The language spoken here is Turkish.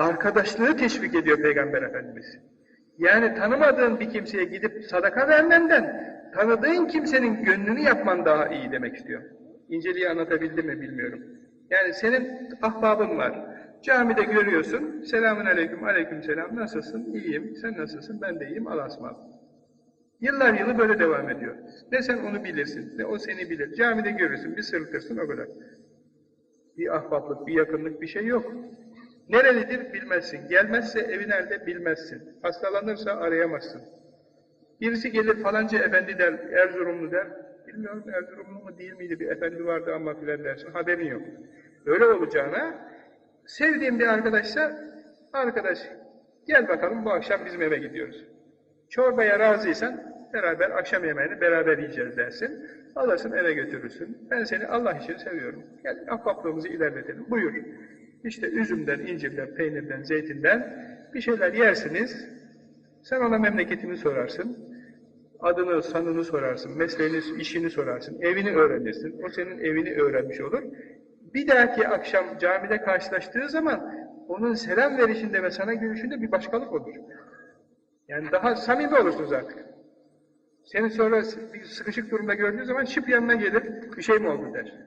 Arkadaşlığı teşvik ediyor Peygamber Efendimiz. Yani tanımadığın bir kimseye gidip sadaka vermenden, tanıdığın kimsenin gönlünü yapman daha iyi demek istiyor. İnceliği anlatabildim mi bilmiyorum. Yani senin ahbabın var. Camide görüyorsun. Selamun aleyküm, aleyküm selam. Nasılsın? İyiyim. Sen nasılsın? Ben de iyiyim. Ismarladık. Yıllar yılı böyle devam ediyor. Ne sen onu bilirsin, ne o seni bilir. Camide görürsün, bir sırıtırsın o kadar. Bir ahbaplık, bir yakınlık bir şey yok. Nerelidir bilmezsin. Gelmezse evi nerede bilmezsin. Hastalanırsa arayamazsın. Birisi gelir falanca efendi der, Erzurumlu der. Bilmiyorum Erzurumlu mu değil miydi bir efendi vardı ama filan dersin. Haberin yok. Öyle olacağına sevdiğin bir arkadaşsa arkadaş gel bakalım bu akşam bizim eve gidiyoruz. Çorbaya razıysan beraber akşam yemeğini beraber yiyeceğiz dersin. Alırsın eve götürürsün. Ben seni Allah için seviyorum. Gel ahbaplığımızı ilerletelim. Buyur. İşte üzümden, incirden, peynirden, zeytinden bir şeyler yersiniz. Sen ona memleketini sorarsın. Adını, sanını sorarsın. Mesleğini, işini sorarsın. Evini öğrenirsin. O senin evini öğrenmiş olur. Bir dahaki akşam camide karşılaştığı zaman onun selam verişinde ve sana görüşünde bir başkalık olur. Yani daha samimi olursunuz artık. Seni sonra bir sıkışık durumda gördüğü zaman şıp yanına gelir, bir şey mi oldu der.